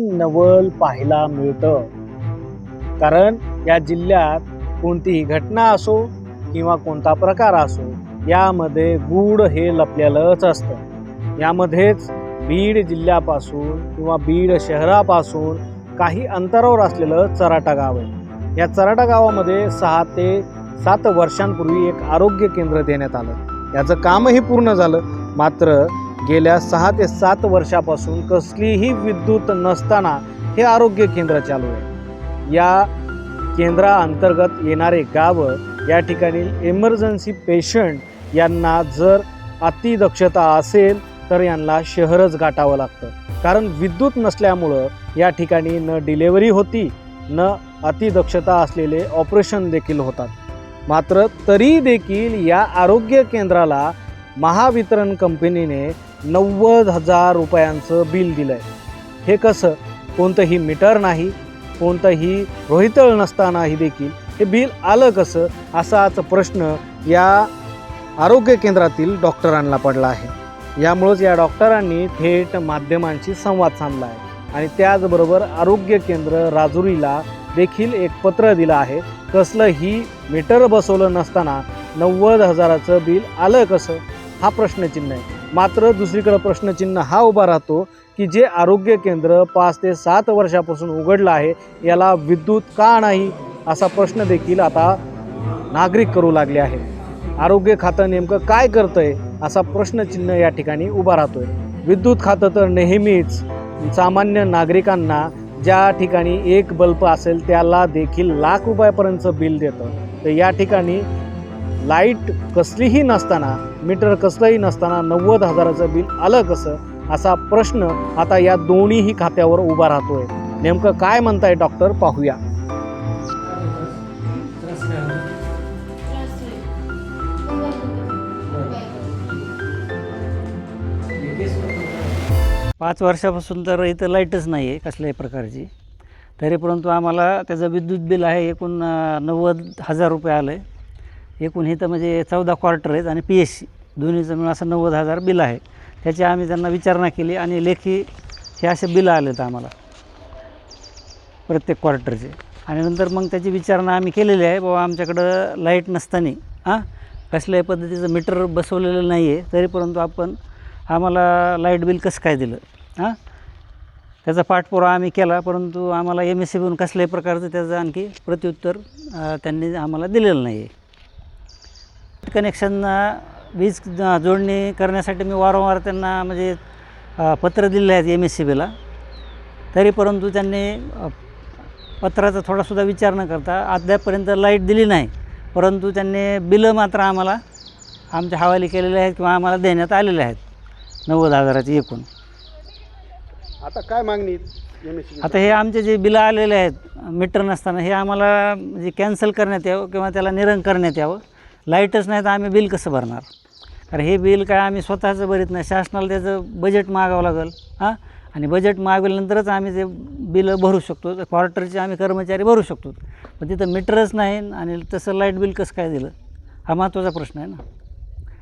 नवल पाहायला मिळतं. कारण या जिल्ह्यात कोणतीही घटना असो किंवा कोणता प्रकार असो यामध्ये गूढ हे लपलेलंच असतं. यामध्येच बीड जिल्ह्यापासून किंवा बीड शहरापासून काही अंतरावर असलेलं चराटा गाव आहे. या चराटा गावामध्ये सहा ते सात वर्षांपूर्वी एक आरोग्य केंद्र देण्यात आलं. याचं कामही पूर्ण झालं. मात्र गेल्या सहा ते सात वर्षापासून कसलीही विद्युत नसताना हे आरोग्य केंद्र चालू आहे. या केंद्राअंतर्गत येणारे गावं या ठिकाणी इमर्जन्सी पेशंट यांना जर अतिदक्षता असेल तर यांना शहरच गाठावं लागतं. कारण विद्युत नसल्यामुळं या ठिकाणी न डिलेवरी होती न अतिदक्षता असलेले ऑपरेशन देखील होतात. मात्र तरी देखील या आरोग्य केंद्राला महावितरण कंपनीने नव्वद हजार रुपयांचं बिल दिलं आहे हे कसं? कोणतंही मीटर नाही कोणतंही रोहितळ नसतानाही देखील हे बिल आलं कसं? असाच प्रश्न या आरोग्य केंद्रातील डॉक्टरांना पडला आहे. यामुळंच या डॉक्टरांनी थेट माध्यमांशी संवाद साधला आहे. आणि त्याचबरोबर आरोग्य केंद्र राजुरीला देखील एक पत्र दिलं आहे. कसलंही मीटर बसवलं नसताना नव्वद हजाराचं बिल आलं कसं? हा प्रश्नचिन्ह आहे. मात्र दुसरीकडं प्रश्नचिन्ह हा उभा राहतो की जे आरोग्य केंद्र पाच ते सात वर्षापासून उघडलं आहे याला विद्युत का नाही असा प्रश्न देखील आता नागरिक करू लागले आहे. आरोग्य खातं नेमकं काय करतं आहे असा प्रश्नचिन्ह या ठिकाणी उभा राहतोय. विद्युत खातं तर नेहमीच सामान्य नागरिकांना ज्या ठिकाणी एक बल्ब असेल त्याला देखील लाख रुपयापर्यंतचं बिल देतं. तर या ठिकाणी लाइट कसलीही नसताना मीटर कसलंही नसताना नव्वद हजाराचं बिल आलं कसं? असा प्रश्न आता या दोन्हीही खात्यावर उभा राहतोय. नेमकं काय म्हणताय डॉक्टर? पाहूया. पाच वर्षापासून तर इथं लाईटच नाही आहे कसल्याही प्रकारची. तरी परंतु आम्हाला त्याचं विद्युत बिल आहे एकूण नव्वद हजार रुपये आलं आहे एकूण हे तर म्हणजे चौदा क्वार्टर आहेत आणि पी एस सी दोन्हीचं मिळून असं नव्वद हजार बिल आहे. त्याची आम्ही त्यांना विचारणा केली आणि लेखी हे असे बिल आलेत आम्हाला. प्रत्येक क्वार्टरचे आणि नंतर मग त्याची विचारणा आम्ही केलेली आहे. बाबा आमच्याकडं लाइट नसताना हां? कसल्याही पद्धतीचं मीटर बसवलेलं नाही आहे तरी परंतु आपण आम्हाला लाइट बिल कसं काय दिलं हां? त्याचा पाठपुरावा आम्ही केला. परंतु आम्हाला एम एस सी बीहून कसल्याही प्रकारचं त्याचं आणखी प्रत्युत्तर त्यांनी आम्हाला दिलेलं नाही आहे कनेक्शन वीज जोडणी करण्यासाठी मी वारंवार त्यांना म्हणजे पत्र दिले आहेत एम एस सी बीला तरी परंतु त्यांनी पत्राचा थोडासुद्धा विचार न करता अद्यापपर्यंत लाइट दिली नाही. परंतु त्यांनी बिलं मात्र आम्हाला आमच्या हवाली केलेले आहेत किंवा आम्हाला देण्यात आलेले आहेत. नव्वद हजाराची एकूण. आता काय मागणी आता हे आमचे जे बिलं आलेले आहेत मीटर नसताना हे आम्हाला म्हणजे कॅन्सल करण्यात यावं किंवा त्याला निरंग करण्यात यावं. लाईटच नाही तर आम्ही बिल कसं भरणार? कारण हे बिल काय आम्ही स्वतःचं भरीत नाही. शासनाला त्याचं बजेट मागावं लागेल हां? आणि बजेट मागवल्यानंतरच आम्ही ते बिलं भरू शकतो. क्वार्टरचे आम्ही कर्मचारी भरू शकतो. पण तिथं मीटरच नाही आणि तसं लाइट बिल कसं काय दिलं? हा महत्त्वाचा प्रश्न आहे ना.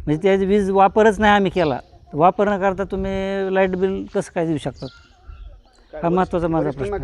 म्हणजे त्याची वीज वापरच नाही आम्ही केला. वापर न करता तुम्ही लाइट बिल कसं काय देऊ शकतात हा महत्त्वाचा माझा प्रश्न